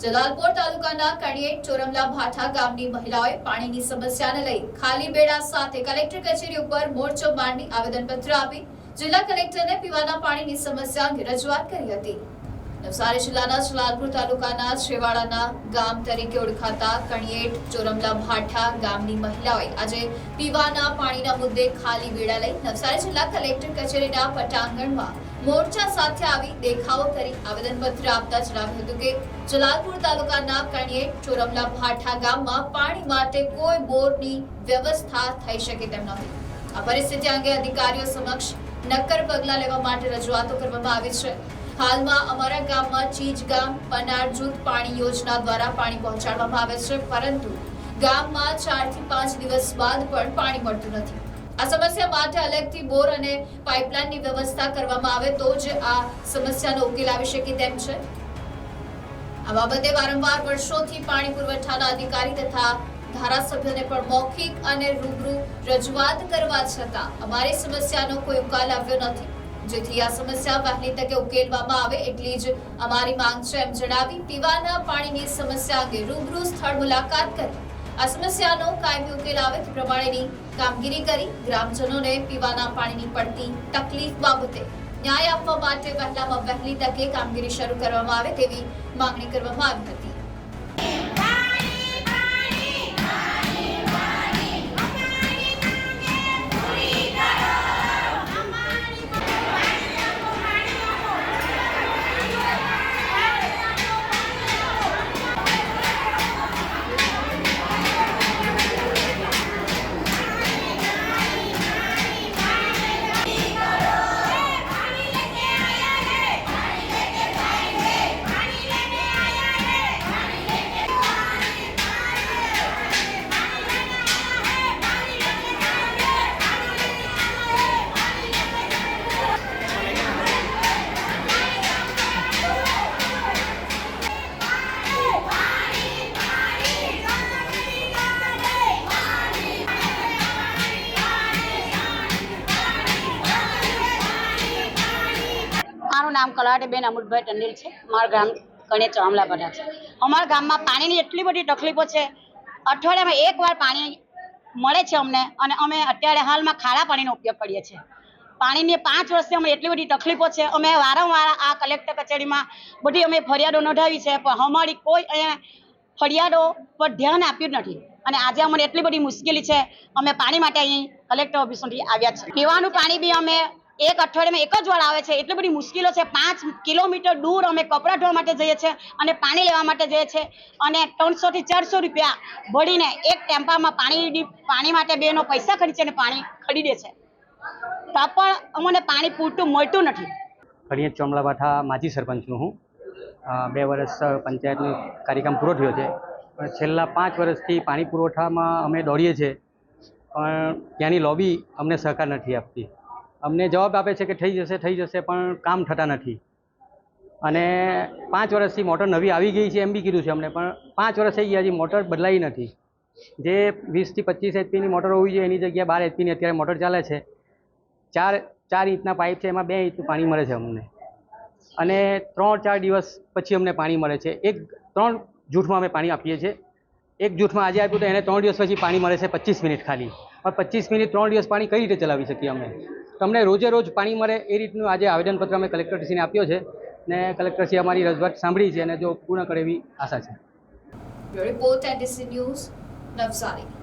જલાલપોર તાલુકાના કણિયેટ ચોરમલા ભાઠા ગામની મહિલાઓએ પાણીની સમસ્યાને લઈ ખાલી બેડા સાથે કલેક્ટર કચેરી ઉપર મોરચો માંડી આવેદનપત્ર આપી જિલ્લા કલેક્ટરને પીવાના પાણીની સમસ્યા અંગે રજૂઆત કરી હતી. નવસારી જિલ્લાના જલાલપુર તાલુકાના છેવાડાના ગામ તરીકે ઓળખાતા કણિયેટ, ચોરમલા ભાઠા ગામની મહિલાઓએ આજે પીવાના પાણીના મુદ્દે ખાલી વેળા લઈ નવસારી જિલ્લા કલેક્ટર કચેરીના પટાંગણમાં મોરચા સાથે આવી દેખાવો કરી આવેદનપત્ર આપતા જણાવ્યું હતું કે જલાલપુર તાલુકાના કણિયેટ, ચોરમલા ભાઠા ગામમાં પાણી માટે કોઈ બોરની વ્યવસ્થા થઈ શકે તેમ નથી આ પરિસ્થિતિ અંગે અધિકારીઓ સમક્ષ નક્કર પગલાં લેવા માટે રજૂઆતો કરવામાં આવી છે. હાલમાં અમારા ગામમાં ચીજ ગામ, પનાર જૂથ, પાણી યોજના દ્વારા પાણી પહોંચાડવામાં આવે છે, પરંતુ ગામમાં ચારથી પાંચ દિવસ બાદ પણ પાણી મળતું નથી. આ સમસ્યા માટે અલગથી બોર અને પાઇપલાઇનની વ્યવસ્થા કરવામાં આવે તો જ આ સમસ્યાનો ઉકેલ આવી શકે તેમ છે. આ બાબતે વારંવાર વર્ષોથી પાણી પુરવઠાના અધિકારી તથા ધારાસભ્યોને પણ મૌખિક અને રૂબરૂ રજૂઆત કરવા છતાં અમારી સમસ્યાનો કોઈ ઉકેલ આવ્યો નથી. જેથી આ સમસ્યા વહેલી તકે ઉકેલવામાં આવે એટલી જ અમારી માંગ છે એમ જણાવી પીવાના પાણીની સમસ્યા અંગે રૂબરૂ સ્થળ મુલાકાત કરી. આ સમસ્યાનો કાયમી ઉકેલ આવે તે પ્રમાણેની કામગીરી કરી ગ્રામજનોને પીવાના પાણીની પડતી તકલીફ બાબતે ન્યાય આપવા માટે વહેલામાં વહેલી તકે કામગીરી શરૂ કરવામાં આવે તેવી માંગણી કરવામાં આવી હતી. મારું નામ કલાવતીબેન અમૃતભાઈ ટંડેલ છે. મારું ગામ કણે ચામલા છે. અમારા ગામમાં પાણીની એટલી બધી તકલીફો છે. અઠવાડિયામાં એક વાર પાણી મળે છે અમને અને અમે અત્યારે હાલમાં ખારા પાણીનો ઉપયોગ કરીએ છીએ. પાણીની પાંચ વર્ષથી અમે એટલી બધી તકલીફો છે. અમે વારંવાર આ કલેક્ટર કચેરીમાં બધી અમે ફરિયાદો નોંધાવી છે, પણ અમારી કોઈ અહીંયા ફરિયાદો પર ધ્યાન આપ્યું નથી. અને આજે અમને એટલી બધી મુશ્કેલી છે. અમે પાણી માટે અહીં કલેક્ટર ઓફિસમાંથી આવ્યા છે પીવાનું પાણી બી અમે એક અઠવાડિયામાં એક જ વાર આવે છે. એટલી બધી મુશ્કેલો છે. પાંચ કિલોમીટર દૂર અમે કપડાં ધોવા માટે જઈએ છીએ અને પાણી લેવા માટે જઈએ છીએ. અને ત્રણસોથી ચારસો રૂપિયા ભરીને એક ટેમ્પામાં પાણી પાણી માટે બેનો પૈસા ખર્ચે અને પાણી ખરીદે છે. તો પણ અમને પાણી પૂરતું મળતું નથી. કડીએ ચોમલાબાઠા માજી સરપંચ છું હું બે વર્ષ પંચાયતનો કાર્યક્રમ પૂરો થયો છે. પણ છેલ્લા પાંચ વર્ષથી પાણી પુરવઠામાં અમે દોડીએ છીએ. પણ ત્યાંની લોબી અમને સહકાર નથી આપતી. અમને જવાબ આપે છે કે થઈ જશે થઈ જશે, પણ કામ થતા નથી. અને પાંચ વર્ષથી મોટર નવી આવી ગઈ છે એમ બી કીધું છે અમને, પણ પાંચ વર્ષ થઈ ગયા હજી મોટર બદલાઈ નથી. જે વીસથી પચીસ એચપીની મોટર હોવી જોઈએ, એની જગ્યાએ બાર એચપીની અત્યારે મોટર ચાલે છે. ચાર ચાર ઇંચના પાઇપ છે, એમાં બે ઇંચનું પાણી મળે છે અમને. અને ત્રણ, ચાર દિવસ પછી અમને પાણી મળે છે. એક, ત્રણ જૂઠમાં અમે પાણી આપીએ છીએ. એક જૂઠમાં આજે આપ્યું તો એને ત્રણ દિવસ પછી પાણી મળે છે પચીસ મિનિટ ખાલી. પણ પચીસ મિનિટ, ત્રણ દિવસ પાણી કઈ રીતે ચલાવી શકીએ અમે? તો અમને રોજે રોજ પાણી મળે એ રીતનું આજે આવેદનપત્ર અમે કલેક્ટરશ્રીને આપ્યો છે ને કલેક્ટરશ્રી અમારી રજૂઆત સાંભળી છે અને જો પૂર્ણ કરે એવી આશા છે. Report and news Navsari